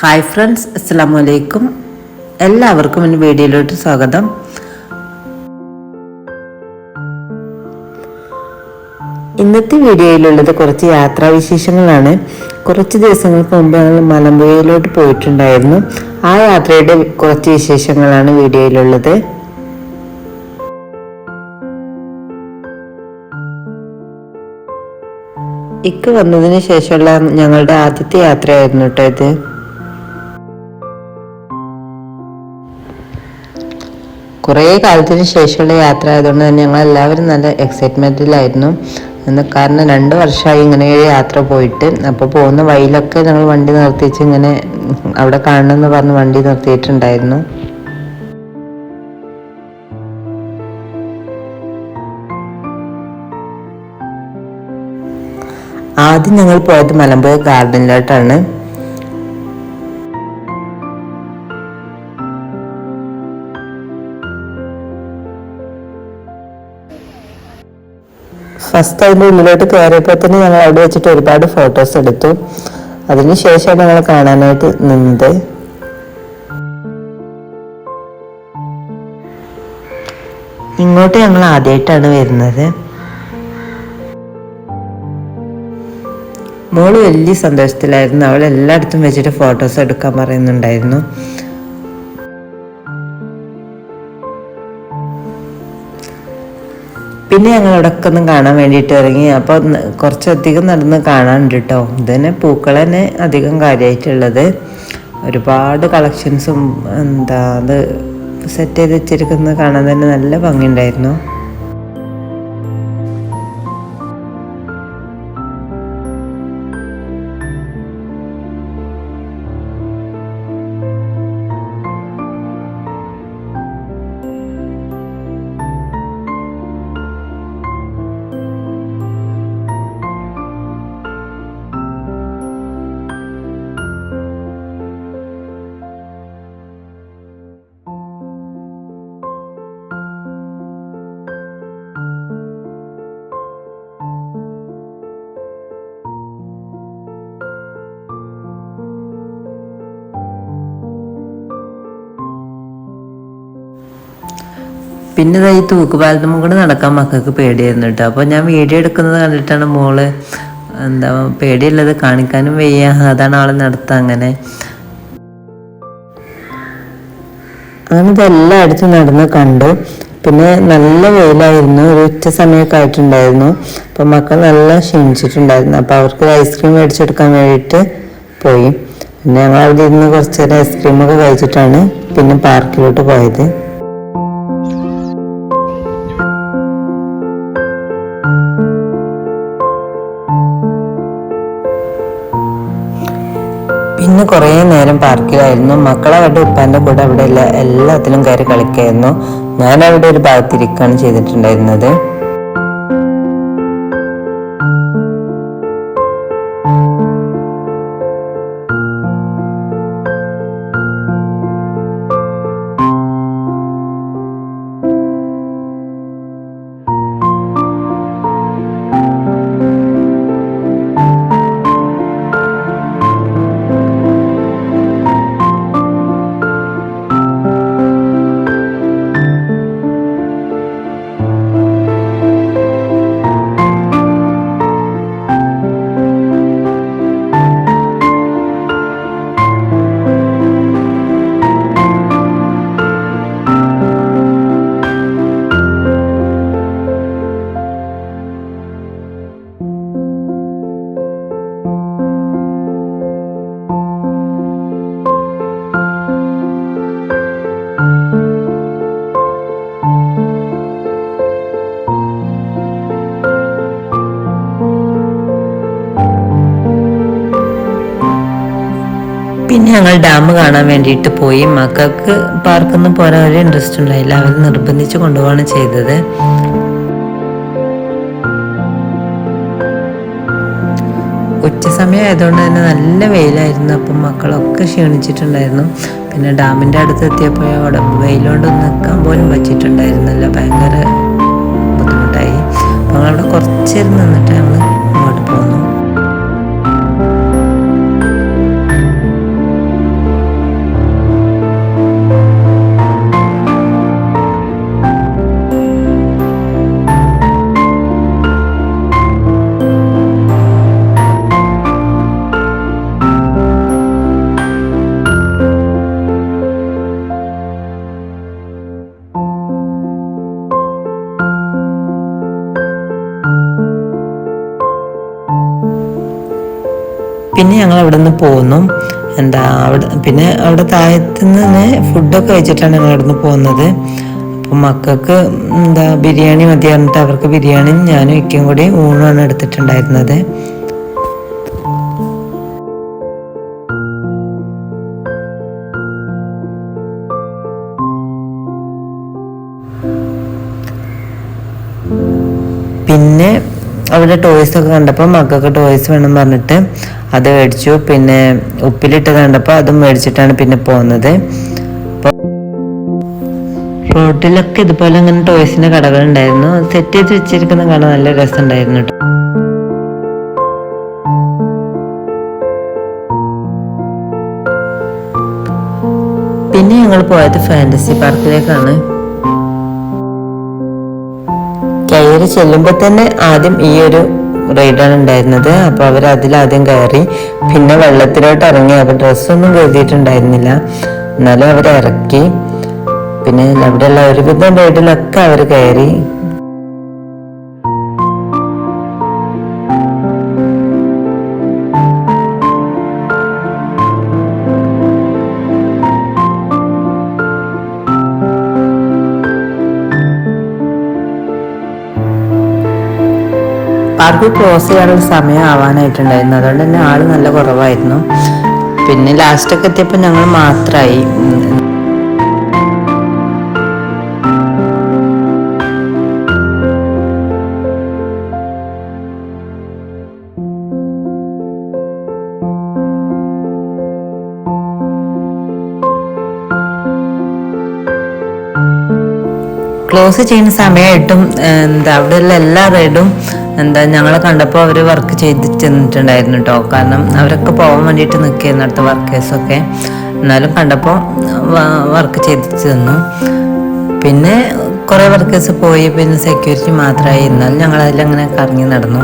Hi friends അസ്സാം വലൈക്കും എല്ലാവർക്കും എന്റെ വീഡിയോയിലോട്ട് സ്വാഗതം. ഇന്നത്തെ വീഡിയോയിലുള്ളത് കുറച്ച് യാത്രാവിശേഷങ്ങളാണ്. കുറച്ച് ദിവസങ്ങൾക്ക് മുമ്പ് ഞങ്ങൾ മലമ്പുഴയിലോട്ട് പോയിട്ടുണ്ടായിരുന്നു. ആ യാത്രയുടെ കുറച്ച് വിശേഷങ്ങളാണ് വീഡിയോയിലുള്ളത്. ഇക്ക് വന്നതിന് ശേഷമുള്ള ഞങ്ങളുടെ ആദ്യത്തെ യാത്രയായിരുന്നു കേട്ടോ ഇത്. കുറേ കാലത്തിന് ശേഷമുള്ള യാത്ര ആയതുകൊണ്ട് തന്നെ ഞങ്ങൾ എല്ലാവരും നല്ല എക്സൈറ്റ്മെന്റിലായിരുന്നു കാരണം രണ്ട് വർഷമായി ഇങ്ങനെ യാത്ര പോയിട്ട് അപ്പോൾ പോകുന്ന വഴിയിലൊക്കെ ഞങ്ങൾ വണ്ടി നിർത്തിച്ച് ഇങ്ങനെ അവിടെ കാണണമെന്ന് പറഞ്ഞ് വണ്ടി നിർത്തിയിട്ടുണ്ടായിരുന്നു. ആദ്യം ഞങ്ങൾ പോയത് മലമ്പുഴ ഗാർഡനിലോട്ടാണ്. ഫസ്റ്റ് അതിന്റെ ഉള്ളിലോട്ട് കയറിയപ്പോൾ തന്നെ ഞങ്ങൾ അവിടെ വെച്ചിട്ട് ഒരുപാട് ഫോട്ടോസ് എടുത്തു. അതിന് ശേഷമാണ് ഞങ്ങൾ കാണാനായിട്ട് നിന്നത്. ഇങ്ങോട്ട് ഞങ്ങൾ ആദ്യമായിട്ടാണ് വരുന്നത്. മോൾ വലിയ സന്തോഷത്തിലായിരുന്നു. അവൾ എല്ലായിടത്തും വെച്ചിട്ട് ഫോട്ടോസ് എടുക്കാൻ പറയുന്നുണ്ടായിരുന്നു. പിന്നെ ഞങ്ങൾ അവിടെയൊക്കെ ഒന്നും കാണാൻ വേണ്ടിയിട്ട് ഇറങ്ങി. അപ്പോൾ കുറച്ചധികം നടന്ന് കാണാനുണ്ട് കേട്ടോ ഇത് തന്നെ പൂക്കൾ തന്നെ അധികം കാര്യമായിട്ടുള്ളത് ഒരുപാട് കളക്ഷൻസും എന്താ അത് സെറ്റ് ചെയ്ത് വെച്ചിരിക്കുന്നത് കാണാൻ തന്നെ നല്ല ഭംഗിയുണ്ടായിരുന്നു. പിന്നെ ഇതായി തൂക്കുപാലത്തും കൂടെ നടക്കാൻ മക്കൾക്ക് പേടിയായിരുന്നു കേട്ടോ. അപ്പോൾ ഞാൻ വീഡിയോ എടുക്കുന്നത് കണ്ടിട്ടാണ് മോൾ എന്താ പേടിയുള്ളത് കാണിക്കാനും വയ്യ. അതാണ് ആളെ നടത്തുക അങ്ങനെ. അങ്ങനെ ഇതെല്ലായിടത്തും നടന്ന് കണ്ടു. പിന്നെ നല്ല വെയിലായിരുന്നു. ഒരു ഉച്ച സമയമൊക്കെ ആയിട്ടുണ്ടായിരുന്നു. അപ്പം മക്കൾ നല്ല ക്ഷീണിച്ചിട്ടുണ്ടായിരുന്നു. അപ്പോൾ അവർക്ക് ഐസ്ക്രീം മേടിച്ചെടുക്കാൻ വേണ്ടിയിട്ട് പോയി. പിന്നെ ഞങ്ങൾ അവിടെ ഇരുന്ന് കുറച്ച് നേരം ഐസ്ക്രീമൊക്കെ കഴിച്ചിട്ടാണ് പിന്നെ പാർക്കിലോട്ട് പോയത്. പിന്നെ കുറേ നേരം പാർക്കിലായിരുന്നു. മക്കളവരുടെ ഉപ്പാന്റെ കൂടെ അവിടെ എല്ലാ എല്ലാത്തിലും കയറി കളിക്കായിരുന്നു. ഞാൻ അവിടെ ഒരു ഭാഗത്തിരിക്കുകയാണ് ചെയ്തിട്ടുണ്ടായിരുന്നത്. പിന്നെ ഞങ്ങൾ ഡാം കാണാൻ വേണ്ടിയിട്ട് പോയി. മക്കൾക്ക് പാർക്കൊന്നും പോരാൻ ഒരു ഇൻട്രസ്റ്റ് ഉണ്ടായില്ല. അവർ നിർബന്ധിച്ച് കൊണ്ടുപോവാണ് ചെയ്തത്. ഉച്ച സമയമായതുകൊണ്ട് തന്നെ നല്ല വെയിലായിരുന്നു. അപ്പം മക്കളൊക്കെ ക്ഷീണിച്ചിട്ടുണ്ടായിരുന്നു. പിന്നെ ഡാമിന്റെ അടുത്ത് എത്തിയപ്പോൾ അവിടെ വെയിലോണ്ട് നിൽക്കാൻ പോലും പറ്റിയിട്ടുണ്ടായിരുന്നില്ല. ഭയങ്കര ബുദ്ധിമുട്ടായി. അപ്പം ഞങ്ങളവിടെ കുറച്ചിരുന്ന് നിന്നിട്ട് ഞങ്ങൾ ഞങ്ങൾ അവിടെ നിന്ന് പോന്നു. എന്താ അവിടെ പിന്നെ അവിടെ താഴത്ത് നിന്ന് ഫുഡൊക്കെ കഴിച്ചിട്ടാണ് ഞങ്ങൾ അവിടെ നിന്ന് പോകുന്നത്. അപ്പം മക്കൾക്ക് എന്താ ബിരിയാണി മതി പറഞ്ഞിട്ട് അവർക്ക് ബിരിയാണി ഞാനും ഇക്കും കൂടി ഊണാണ് എടുത്തിട്ടുണ്ടായിരുന്നത്. അവിടെ ടോയ്സ് ഒക്കെ കണ്ടപ്പോൾ മക്കൾക്ക് ടോയ്സ് വേണം പറഞ്ഞിട്ട് അത് മേടിച്ചു. പിന്നെ ഉപ്പിലിട്ട് കണ്ടപ്പോൾ അതും മേടിച്ചിട്ടാണ് പിന്നെ പോകുന്നത് റോഡിലൊക്കെ ഇതുപോലെ ടോയ്സിന്റെ കടകൾ ഉണ്ടായിരുന്നു. സെറ്റ് ചെയ്ത് വെച്ചിരിക്കുന്ന കാണാൻ നല്ല രസമുണ്ടായിരുന്നു പിന്നെ ഞങ്ങൾ പോയത് ഫാന്റസി പാർക്കിലേക്കാണ് കയറി ചെല്ലുമ്പോൾ തന്നെ ആദ്യം ഈ ഒരു റൈഡാണ് ഉണ്ടായിരുന്നത്. അപ്പോൾ അവർ അതിലാദ്യം കയറി. പിന്നെ വെള്ളത്തിലോട്ട് ഇറങ്ങി. അവർ ഡ്രസ്സൊന്നും കരുതിയിട്ടുണ്ടായിരുന്നില്ല. എന്നാലും അവർ ഇറക്കി. പിന്നെ അവിടെയുള്ള ഒരുവിധം റൈഡിലൊക്കെ അവർ കയറി. പാർക്ക് ക്ലോസ് ചെയ്യാനുള്ള സമയം ആവാനായിട്ടുണ്ടായിരുന്നു. അതുകൊണ്ട് തന്നെ ആൾ നല്ല കുറവായിരുന്നു. പിന്നെ ലാസ്റ്റൊക്കെ എത്തിയപ്പോൾ ഞങ്ങൾ മാത്രമായി ക്ലോസ് ചെയ്യുന്ന സമയമായിട്ടും എന്താ അവിടെയുള്ള എല്ലാ റൈഡും എന്താ ഞങ്ങളെ കണ്ടപ്പോൾ അവർ വർക്ക് ചെയ്ത് ചെന്നിട്ടുണ്ടായിരുന്നു കേട്ടോ കാരണം അവരൊക്കെ പോകാൻ വേണ്ടിയിട്ട് നിൽക്കുകയായിരുന്നു അടുത്ത വർക്കേഴ്സൊക്കെ എന്നാലും കണ്ടപ്പോൾ വർക്ക് ചെയ്ത് തന്നു പിന്നെ കുറേ വർക്കേഴ്സ് പോയി പിന്നെ സെക്യൂരിറ്റി മാത്രമായി എന്നാലും ഞങ്ങളതിലങ്ങനെ കറങ്ങി നടന്നു.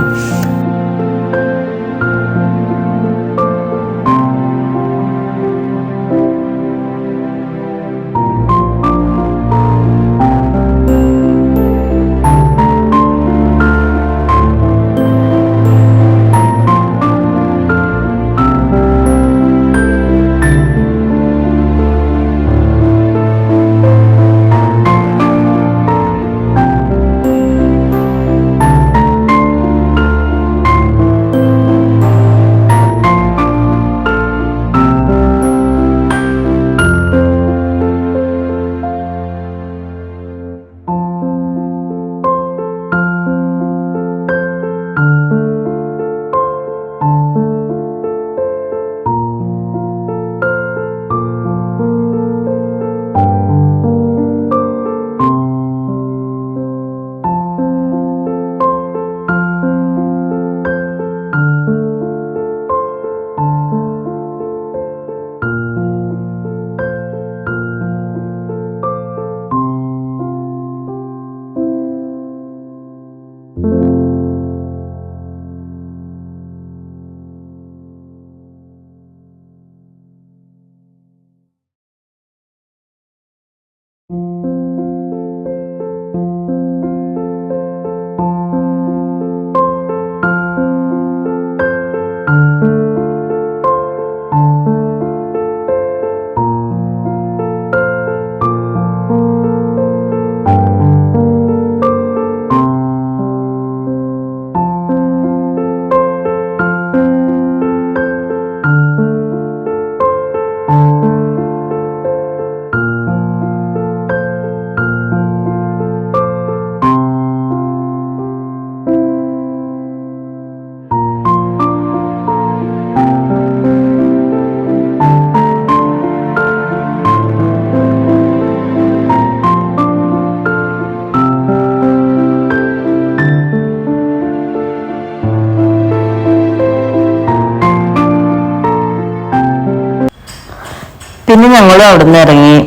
പിന്നെ ഞങ്ങൾ അവിടെ നിന്ന് ഇറങ്ങി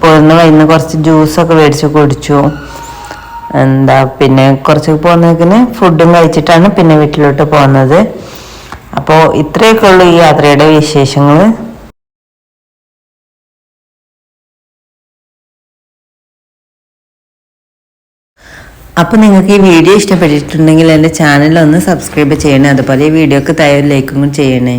പോരുന്ന കഴിഞ്ഞ് കുറച്ച് ജ്യൂസൊക്കെ മേടിച്ച് കുടിച്ചു. എന്താ പിന്നെ കുറച്ച് പോകുന്നതിന് ഫുഡും കഴിച്ചിട്ടാണ് പിന്നെ വീട്ടിലോട്ട് പോകുന്നത് അപ്പോൾ ഇത്രയൊക്കെ ഉള്ളൂ ഈ യാത്രയുടെ വിശേഷങ്ങൾ അപ്പോൾ നിങ്ങൾക്ക് ഈ വീഡിയോ ഇഷ്ടപ്പെട്ടിട്ടുണ്ടെങ്കിൽ എന്റെ ചാനൽ ഒന്ന് സബ്സ്ക്രൈബ് ചെയ്യണേ. അതുപോലെ ഈ വീഡിയോക്ക് തയ്യാറ് ലൈക്കും ചെയ്യണേ.